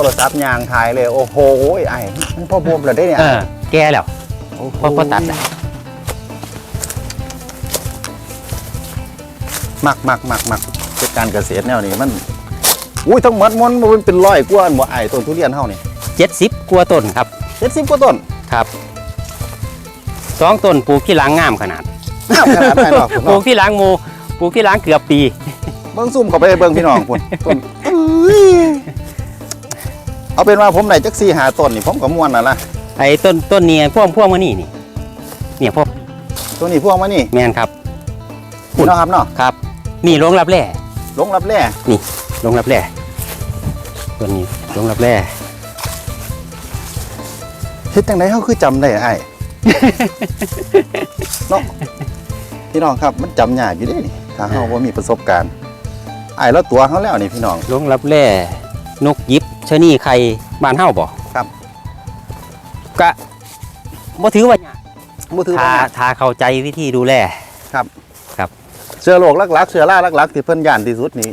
โทรศัพท์ยางถ่ายเลย โอ้โหไอ้มันพ่อพวมเลยได้เนี่ยเออแก่แล้วโอ้โหพอพอตัดอะมักมักมักมักเป็นการเกษตรแนวนี้มัน อุ้ยทั้งหมดมันมันเป็นร้อยกว่าอันบ่ไอ้ต้นทุเรียนเฮานี่เจ็ดสิบกว่าต้นครับเจ็ดสิบกว่าต้นครับสองต้นปลูกที่หล้างงามขนาดงามขนาดไหนเนาะคุณปลูเนาะกที่หล้างหมูปลูกที่หล้างเกือบปี เบิ่งซุ่มเข้าไปเบิ่งพี่น้องพุ่นต้นอุ้ย เอาเป็นว่าผมได้จักสี่หาต้นนี่ผมก็ม่วนน่ะล่ะไอ้ต้นต้นเนี่ยพ่วงพ่วงมานี่นี่เนี่ยพวกตัวนี้พวงมานี่แมนครับพี่น้องครับเนาะครับ นี่ลงรับแร่ลงรับแร่ลงรับแร่ต้นนี้ลงรับแร่เฮ็ดจังไดเฮาคือจำได้ไอ้เนาะพี่น้องครับมันจำยากอยู่เด้นี่ถ้าเฮาบ่มีประสบการณ์ไอ้แล้วตัวเฮาแล้วนี่พี่น้อง ลงรับแร่นกยิบ ชะนีไข่บ้านเฮาบ่ครับกะบ่ถือว่าบ่ถือถ้าว่าถ้าเข้าใจวิธีดูแลเชื้อโรคหลักๆเชื้อราหลักๆที่เพิ่นย่านที่สุดนี่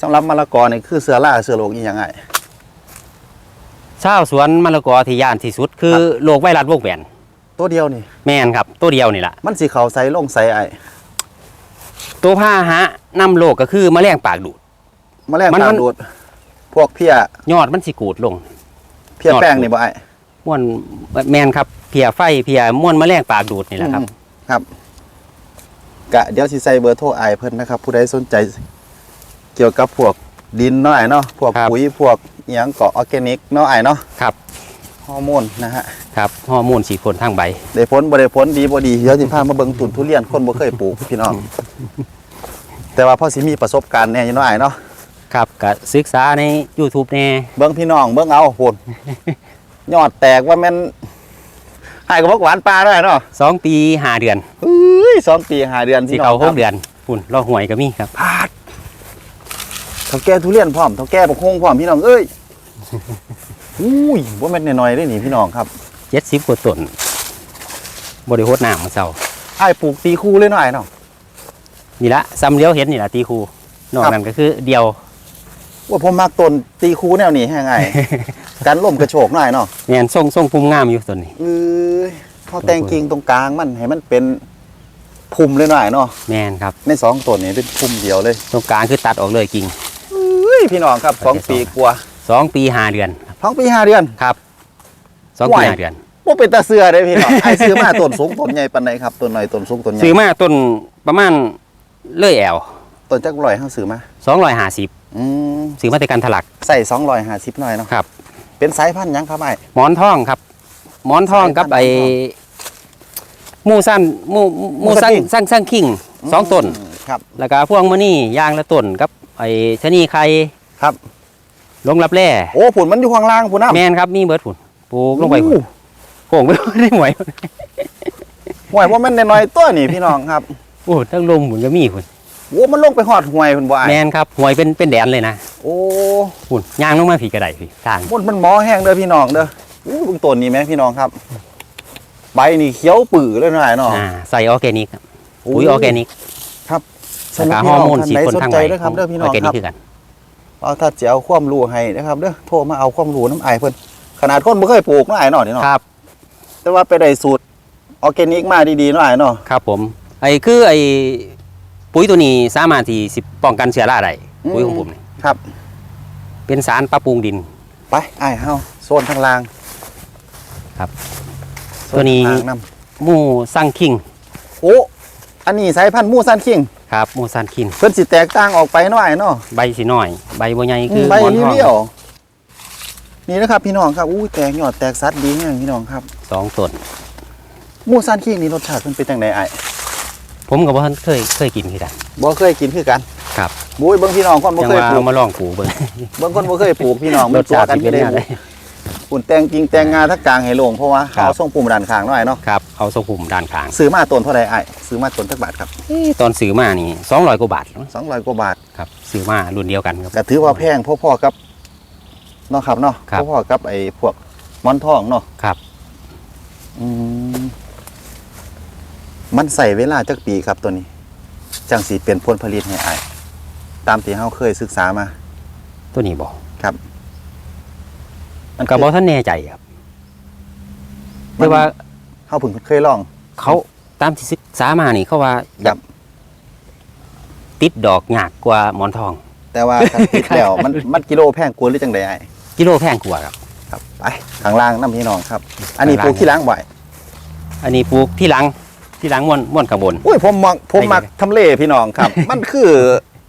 สำหรับมะละกอนี่คือเชื้อราเชื้อโรคอีหยังไง ชาวสวนมะละกอที่ย่านที่สุด คือโรคไวรัสวงแหวนตัวเดียวนี่ แม่นครับ ตัวเดียวนี่ล่ะ มันสิเข้าใส่ลงใส่ไอ้ตัวผ้าหะนำโรคก็คือแมลงปากดูด แมลงมันตามันดูด พวกเพี้ยยอดมันสิกูดลง เพี้ยยอดแป้งนี่บ่ไอ้ม่วนแมนครับเพียไฟเพียม่วนแมลงปากดูดนี่แหละครับอืมครับกะเดี๋ยวสิใส่เบอร์โทรไอ้เพิ่นนะครับ ผู้ใดสนใจ เกี่ยวกับพวกดินเนาะไอ้เนาะพวกครับปุ๋ยพวกอิหยังเกาะออร์แกนิกเนาะไอ้เนาะครับฮอร์โมนนะฮะครับฮอร์โมนสีผลทางใบได้ผลบ่ได้ผลดีบ่ดีเดี๋ยวสิพามาเบิ่งตุนทุเรียนคนบ่เคยปลูกพี่น้องแต่ว่าพอสิมีประสบการณ์แน่อยู่เนาะไอ้เนาะ ครับก็ศึกษาใน YouTube แน่เบิ่งพี่น้องเบิ่งเอาพุ่นยอดแตกว่าแม่นให้กับพวกหวานปลาด้วยเนาะสองปีห้าเดือนเอ้ยสองปีห้าเดือนสีพี่น้เขาองหครักบเดือนพุ่นเราหวยก็มีครับพาดเท่าแก่ทุเรียนพร้อมเท่าแก่บักฮงพร้อมพี่น้องเอ้ยอุ้ยบ่แม่นน้อยๆได้นี่พี่น้องครับเจ็ดสิบกว่าต้นบริโภคน้ำมาเศร้าไอ้ายปลูกตีคู่เลยหน่อยเนาะนี่ละซ้ำเลี้ยวเห็นนี่ละตีคูนอกครับนั้นก็คือเดียว ว่าผมมักต้นตีคู่แนวนี้แห้งไงกันล่มกระโชกหน่อยเนาะแมนส่งส่งภูมิงามอยู่ต้นนี้เอ้ยพอแต่งกิ่งตรงกลางมันให้มันเป็นพุ่มเลยหน่อยเนาะแมนครับในสองต้นนี้เป็นพุ่มเดียวเลย ตรงกลางคือตัดออกเลยกิ่งเอ้ยพี่น้องครับสองปีกว่าสองปีห้าเดือนท้องปีห้าเดือนครับสองไหวปีห้าเดือนว่าเป็นตาเสือได้พี่น้องไอ้ซื้อมาต้นสูงต้นใหญ่ปานใดครับต้นหน่อยต้นสูงต้นใหญ่ซื้อมาต้นประมาณเลื่อยแอวต้นจักร้อยเฮาซื้อมาสองร้อยห้าสิบอืม ซื้อมาแต่กันถลักใส่250หน่อยเนาะครับ เป็นสายพันธุ์หยังครับไอ้ หมอนทองครับ หมอนทองกับสายพันธุ์ไอ้หมอนทองหมูสั้นหมูหหมูมูสั้สั้นน สั้นสั้นคิงสองต้น มครับ แล้วก็พวงมะนี่ยางละต้นกับไอ้ชะนีไข่ครับ ลงรับแร่โอ้ผุนมันอยู่ข้างล่างผุนน้ำแมนครับมีเบิร์ดฝุ่นปลูกลงไปโอ้ฝุ่นโป่งไปได้หวย ห่วยว่ามันน้อยๆตัวนี่พี่น้องครับ โอ้ทั้งลมฝุ่นก็มีฝุ่น โอ้มันลงไปหอดห่วยผุนบ่ไอ้แมนครับหวยเป็นเป็นแดนเลยนะโอ้ฝุ่นยางลงมาผีกระไดผีทางมันมันหมอแห้งเด้อพี่น้องเด้ออู้เบิ่งต้นนี่ไหมพี่น้องครับ ใบนี่เขียวปื้อเลยหน่อยเนาะอ่าใส่ออร์แกนิก ครับปุ๋ยออร์แกนิกสำหแล้รับวก็พี่ฮอน้ร์องโมนท่านสีใดคนสนทางใจใบเด้อครับเด้อพี่น้องออร์แกคนิรักบคือกันเอาถ้าจะเอาความรู้ให้นะครับเด้อโทรมาเอาความรู้น้ำไอายเพิ่นขนาดคนบ่เคยปลูกเนาะไอ้ายเนาะนี่เนาะครับ แต่ว่าไปได้สูตรออร์แกนิกมาดีๆเนาะไอ้ายเนาะครับ ผมไอ้คือไอ้ ปุ๋ยตัวนี้สามารถที่สิป้องกันเชื้อราได้ปุ๋ยของผมนี่ครับ เป็นสารปรับปรุงดิน ไปไอ้ายเฮาโซนทางล่างครับ โซตัวนี้ ทางล่างำหมูซังคิงโอ้อันนี้สายพันธุ์มูซันคิงครับหมูซันคิงเพิ่นสิแตกต่างออกไปหน่อยเนาะ ใบสีน้อย ใบบัวใหญ่คือใบหมอนนี้ทองเดียวนี่นะครับพี่น้องครับอู้แตกยอดแตกสัดดีแห้งพี่น้องครับสองต้นมูซันคิงนี่รสชาติมันเป็นจังไดไอ้าย ผมกับว่าเคยเคยกินคือกันบ่เคยกินคือกันครับบุ้ยเบิ่งพี่น้องคนบ่ยังเคยว่าปลูเอากมาลองปลูกเบิ่ง เบิ่งคนบ่เคยปลูกพี่น้องรมันสตัวชาติกันสิเป็ไม่นได้ยังไงปุ่นแตงกิ่งแตงงาทั้งกลางให้โล่งเพราะว่าครับเขาส่งปุ่มด้านข้างหน่อยเนาะครับเอาสกุมด้านข้างซื้อมาต้นเท่าใดไอ้ายซื้อมาต้นจักบาทครับตอนซื้อมานี่สองร้อยกว่าบาท200กว่าบาท ครับซื้อมารุ่นเดียวกันครับ ก็ถือว่าแพงพอๆกับเนาะครับเนาะครับพอๆกับไอ้พวกหมอนทองเนาะครับอืม มันใส่เวลาจักปีครับตัวนี้ จังสีเป็นผลผลิตให้อายตามที่เฮาเคยศึกษามา ตัวนี้บอกครับ มันก็บ่ทันแน่ใจครับแต่ว่าเฮาเพิ่งเคยลอง เขาตามที่ศึกษามานี่เขาว่าครับติดดอกยากกว่าหมอนทอง แต่ว่าถ้าติดแล้วมันมันกิโลแพงกว่าหรือจังไดไอ้กิโลแพงกว่าครับ ครับไปข้างล่างน้ำพี่น้องครับ อันนี้ข้างปล่างลูกที่ล้างบ่อยอันนี้ปลูกที่หลัง ที่หลังม่วนม่วนข้างบน อุ้ยผมมักผมมักได้ทำเลพี่น้องครับ มันคือ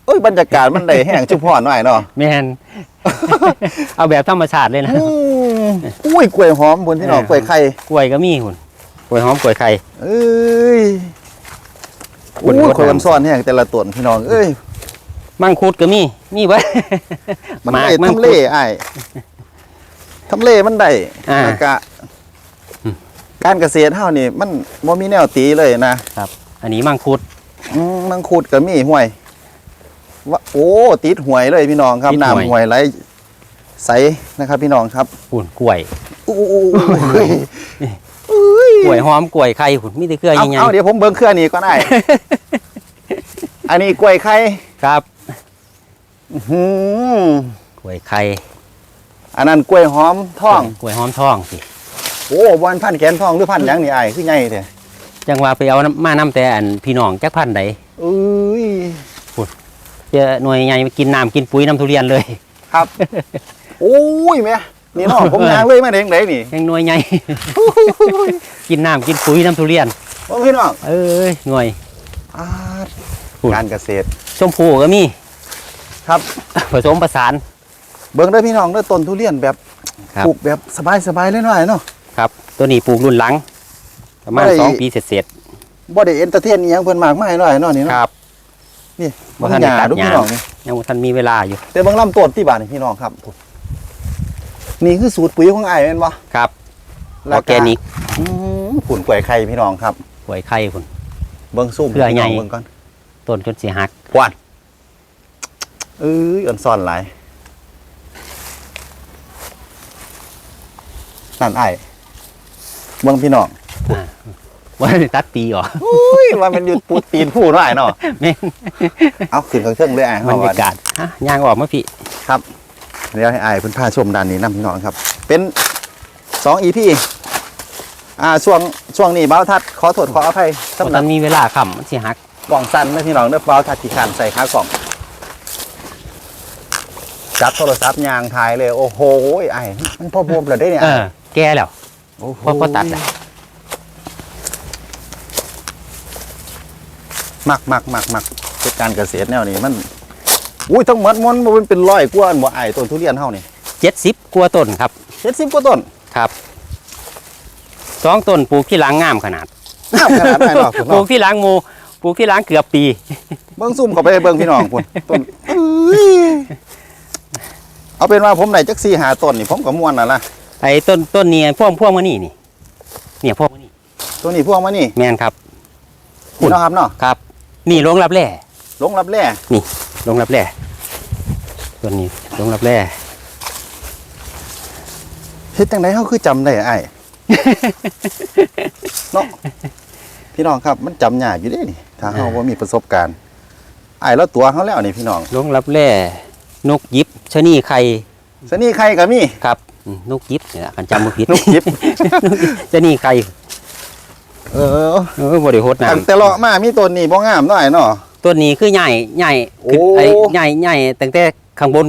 เอ้ยบรรยากาศมันได้แห้งชุบพรหน่อยเนาะแม่นเอาแบบธรรมชาติเลยนะอืมอุ้ยกล้วยหอมบนพี่น้องเออกล้วยไข่กล้วยก็มีคุณกล้วยหอมกล้วยไข่เอ้ยคนอุ้ยคนคนวันซ้อนแห้งแต่ละต้นพี่น้องเอ้ยมังคุดก็มีมีเบ่มันหมากได้มังคุดทำเลไอ้ายทำเลมันได้อ่าแล้วก็อืม การเกษตรเฮานี่ มันบ่มีแนวตีเลยนะครับ อันนี้มังคุดอืมมังคุดก็มีห่วยว่าโอ้ติดห่วยเลยพี่น้องครับติดห่วยน้ำห่วยไหลใสนะครับพี่น้องครับปุ่นกล้วยอู้กล้วยหอมกล้วยไข่คุณมีแต่เครือเอาใหญ่เอาเดี๋ยวผมเบิ่งเครือนี้ก่อนได้ อันนี้กล้วยไข่ๆครับอื้อหือกล้วยไข่อันนั้นกล้วยหอมทองกล้วยหอมทองสิ โอ้บอนพันแขนทองหรือพันหยังนี่ไอ้ายคือใหญ่แท้จังว่าไปเอาน้ำมาน้ำแต่อันพี่น้องจักพันใดเอ้ยเจอหน่วยใหญ่มากินน้ำกินปุ๋ยน้ำทุเรียนเลย ครับ โอ้ยแม่นี่เนาะผมยางเลยมาเด้งไดนี่ยังหน่วยใหญ่ กินน้ำกินปุ๋ยน้ำทุเรียนบ่พี่น้องเอ้ยหน่วย อาดพูด การเกษตร ชมพูก็มี ครับ ผสมประสาน เบิ่งเด้อพี่น้องเด้อต้นทุเรียนแบบครับ ปลูกแบบสบายๆเลยหน่อยเนาะ ครับ ตัวนี้ปลูกรุ่นหลัง ประมาณบ่ได้ สองปีเสร็จบ่ได้เอนเตอร์เทนอีหยังเพิ่นมากมายหน่อยเนาะนี่ๆเนาะครับนี่บ่บางทันหได้ญ้าตัดดูหญ้าพี่น้องนี่ยังบ่ทันมีเวลาอยู่แต่บางลำต้นที่บ้านนี่พี่น้องครับนี่คือสูตรปุ๋ยของอ้ายแม่นบ่ครับอแล้อวร์แกนิกอืมผุ่นกล้วยไข่พี่น้องครับกล้วยไข่คุณเบิ่งซุ่มเครือใหญ่ พี่น้องเบิ่งก่อนต้นจนสีหักปวดเอ้ยอ่อนซ่อนหลายนั่นอ้าย เบิ่งพี่น้องว่าได้ตัดปีเหรออุ้ยว่ามันอยู่ปูตีนผู้น้อยเนาะแม่นเอาขึ้นเครื่องเลยอ้ายบรเฮารยากาศฮะย่างออกมาพี่เดี๋ยวให้อ้ายเพิ่นพาชมด้านนี้นํพี่น้องครับ เป็น2 EP อ่าช่วงช่วงนี้เบ้าทัดขอโทษขออภัยบ่สำหทัรับนมีเวลาค่ำมันสิหักกล่องสั้นนะพี่น้องเด้อเบ้าทัดที่ขานใส่ขากล่องจับโทรศัพท์ยางถ่ายเลย โอ้โหไอ้ายมันพอบวมแล้วได้เนี่ยเออแก่แล้ว โอ้โหพอพอตัดอะมักมักมักมักเกิดการเกษตรแนวนี้มันอุ้ยทั้งหมดมันมันเป็นร้อยกว่าอันบ่ไอ้ายต้นทุเรียนเฮานี่เจ็ดสิบกว่าต้นครับเจ็ดสิบกว่าต้นครับสองต้นปลูกที่หล้างงามขนาดงามขนาดไหนเนาะคุณปลูเนาะกที่หล้างหมูปลูกที่หล้างเกือบปี เบิ่งซุ่มเข้าไปเบิ่งพี่น้องคุณต้นเอ้ยเอาเป็นว่าผมได้จักสี่หาต้นนี่ผมก็ม่วนน่ะล่ะ ไอ้ต้นต้นนี้พ่วงพ่วงมานี่นี่ เนี่ยพ่วงมานี่ตัวนี้พวงมานี่แมนครับนี่เนาะครับเนาะครับ นี่ลงรับแร่ลงรับแร่ลงรับแร่ต้นนี้ลงรับแร่เฮ็ดจังไดเฮาคือจำได้ไอ้ายเนาะพี่น้องครับมันจำยากอยู่เด้นี่ถ้าเฮาบ่มีประสบการณ์ไอ้ายแล้วตัวเฮาแล้วนี่พี่น้องลงรับแร่นกยิบชะนีไข่สนี่ใครก็มีครับอืม นกยิบนี่แหละกันจำบ่ผิดนกยิบชะนีไข่เออเออบริโภคตั้งน้ำแต่เลาะมามีต้นนี้บ่งามเนาะไอ้เนาะต้นนี้คือใหญ่ใหญ่คือโอ้ไอ้ใหญ่ใหญ่ตั้งแต่ข้างบน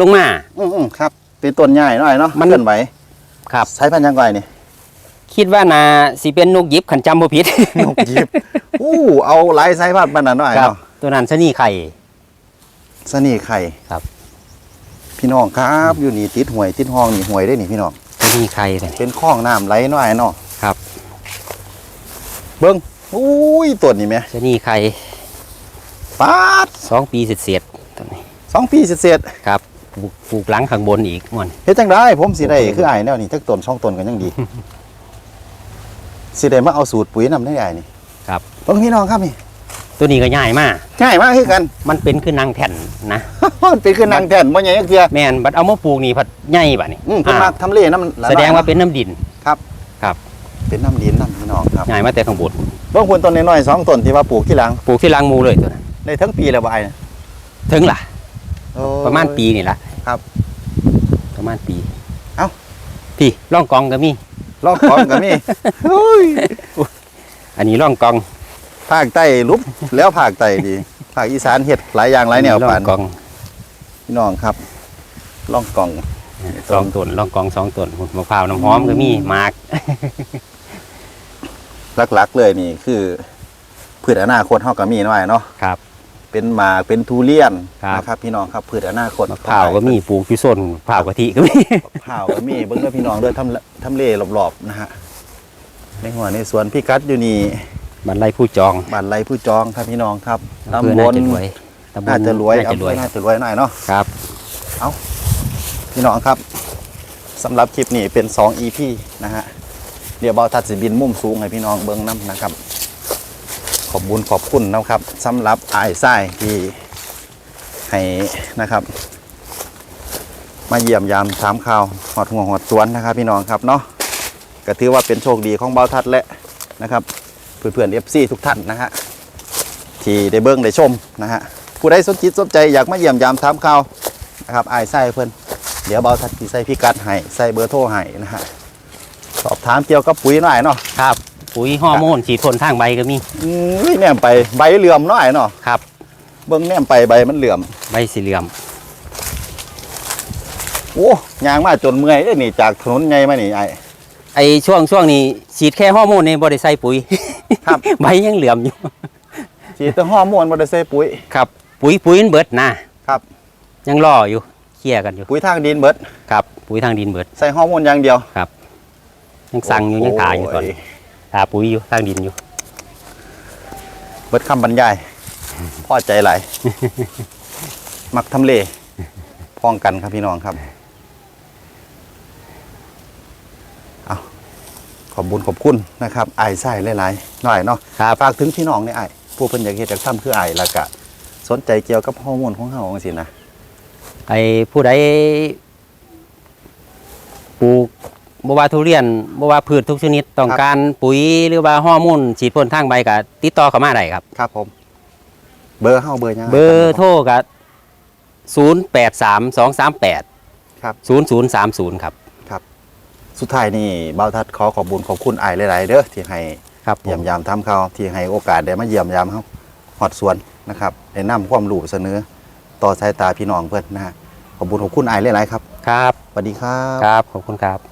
ลงมาอือๆครับเป็นต้นใหญ่หน่อยเนาะมันเคลื่อนไหวครับสายพันธุ์ยังไงนี่คิดว่านาสิเป็นนกยิบขันจำบ่ผิดนกยิบอู้เอาหลายสายพันธุ์ปานนั้นหน่อยครับเนาะตัวนั้นชะนีไข่สนี่ไข่ครับ พี่น้องครับอยู่นี่ติดห่วยติดห้องนี่ห่วยได้นี่พี่น้องชะนีไข่เลยเป็นคลองน้ำไหลหน่อยเนาะครับ เบิ่งอุ้ยต้นนี่แม่ชะนีไข่ปาดสองปีเศษๆตัวนี้สองปีเสร็จครับปลูกปลูกหลังข้างบนอีกมันๆเฮ็ดจังได้ผมสิได้คืออ้ายแนวนี้ทักต้นช่องต้นกันยังดีสิได้มาเอาสูตรปุ๋ยนำได้อ้ายนี่ครับเบิ่งพี่น้องครับนี่ ตัวนี้ก็ใหญ่มาก ง่ายมากคือกัน มันเป็นคือนางแท่นนะ มันเป็นคือนางแท่นบ่ใหญ่จักเทื่อแม่นบัดเอามาปลูกนี่ผัดใหญ่บัดนี่อืมเพิ่นมักทำเลน้ำละลยแสดงว่าเป็นน้ำดินเป็นน้ำดินน้ำพี่น้องครับใหญ่มาแต่ข้างบนเบิ่งควรต้นน้อยๆสองต้นที่ว่าปลูกที่หลังปลูกที่หลังหมูเลยตัวนั้นได้ทั้งปีแล้วบ่ไอ้นะถึงล่ะ โอ้ ประมาณปีนี่ละครับประมาณปีพี่ร่องกองก็มีลอกของก็มีโอ้ยอันนี้ร่องกอง ภาคใต้ลุบแล้วภาคใต้ดีภาคอีสานเฮ็ดหลายอย่างหลายแนวร่อปานงกองพี่น้องครับล่องกล่องสองต้นร่องกองสองต้นมะพร้าวน้ำหอมก็มีหมากหลักๆเลยนี่คือพืชอนาคตเฮาก็มีน้อยเนาะครับ เป็นหมากเป็นทุเรียนครับนะครับ พี่น้องครับพืชอนาคตมะพร้าวก็มีปลูกอยู่โซนมะพร้าวกะทิก็มีมะพร้าวก็มีเบิ่งเด้อพี่น้องเด้อทำทำเลรอบๆนะฮะในหัวในสวนพี่กัดอยู่นี่ บันไลผู้จองบ้านไรผู้จองครับพี่น้องครับอำเภอตำบน่าลจะรวยตำบลน่าจะรวยน่าจะรวยอำเภอน่าจะรวยหน่อยเนาะครับพี่น้องครับสำหรับคลิปนี้เป็น 2 EP นะฮะเดี๋ยวเบาทัดสิบินมุมสูงให้พี่น้องเบิ้งน้ำนะครับ ขอบบุญขอบคุณนะครับสำหรับอายไส้ที่ให้นะครับ มาเยี่ยมยามถามข่าวหอดหัวหอดสวนนะครับ พี่น้องครับเนาะก็ถือว่าเป็นโชคดีของเบาทัดและนะครับ เพื่อนๆ FC ทุกท่านนะฮะที่ได้เบิ้งได้ชมนะฮะผู้ใดสนจิตสนใจอยากมาเยี่ยมยามถามข่าวนะครับอายไส้เพื่อนเดี๋ยวเบาทัดที่ใส่พิกัดให้ใส่เบอร์โทรให้นะฮะสอบถามเกี่ยวกับปุ๋ยหน่อยเนาะครับปุ๋ยฮอร์โมนฉีดพ่นทางใบก็มีอืมแนมไปใบเหลื่อมหน่อยเนาะครับ เบิ่งแนมไปใบมันเหลื่อมใบสีเหลืองโอ้ยางมาจนเมื่อยเด้อนี่จากถนนใหญ่มานี่ไอ้ไอช่วงช่วงนี้ฉีดแค่ฮอร์โมนในบริใส่ปุ๋ย ครับ ใบยังเหลือมอยู่ ฉีดแต่ฮอร์โมนบ่ได้ใส่ปุ๋ย ครับ ปุ๋ยปุ๋ยมันเบิดนะครับ ยังรออยู่เคลียร์กันอยู่ปุ๋ยทางดินเบิด ครับ ปุ๋ยทางดินเบิด ใส่ฮอร์โมนอย่างเดียวยังสั่งอยู่ยังถ่ายอยู่ตอนโนี้ถ่าปุ๋ยอยู่ทางดินอยู่ เบิดคำบรรยายพอใจหลาย มักทำเลพ้องกันครับพี่น้องครับเอา ขอบบุญขอบคุณนะครับไอ้ายไส้หลายๆหน่อยเนาะครับฝากถึงพี่น้องในไอ้ายผู้เพิ่นอยากเฮ็ดอยากทำคือไอ้ายแล้วก็สนใจเกี่ยวกับฮอร์โมนของเฮาจังซี่นะไอผู้ใดปลูกบว่าทุเรียนบว่าพืชทุกชนิดต้องการปุ๋ยหรือว่าฮอร์โมนฉีดพ่นทางใบก็ติดต่อเข้ามาได้ครับ ครับผม เบอร์เฮาเบอร์หยังเบอร์โทรก็ศูนย์แปดสามสองสามแปดครับศูนย์ศูนย์สามศูนย์ครับ สุดท้ายนี่เบาทัดขอขอบบุญขอบคุณไอ้ายหลายๆเด้อที่ให้ครับผเยี่ยมมยามทำข่าวที่ให้โอกาสได้มาเยี่ยมยามเฮาฮอดสวนนะครับได้นำความรู้เสนอต่อสายตาพี่น้องเพิ่นนะฮะขอบบุญขอบคุณไอ้ายหลายๆครับ ครับสวัสดีครับ ครับ ขอบคุณครับ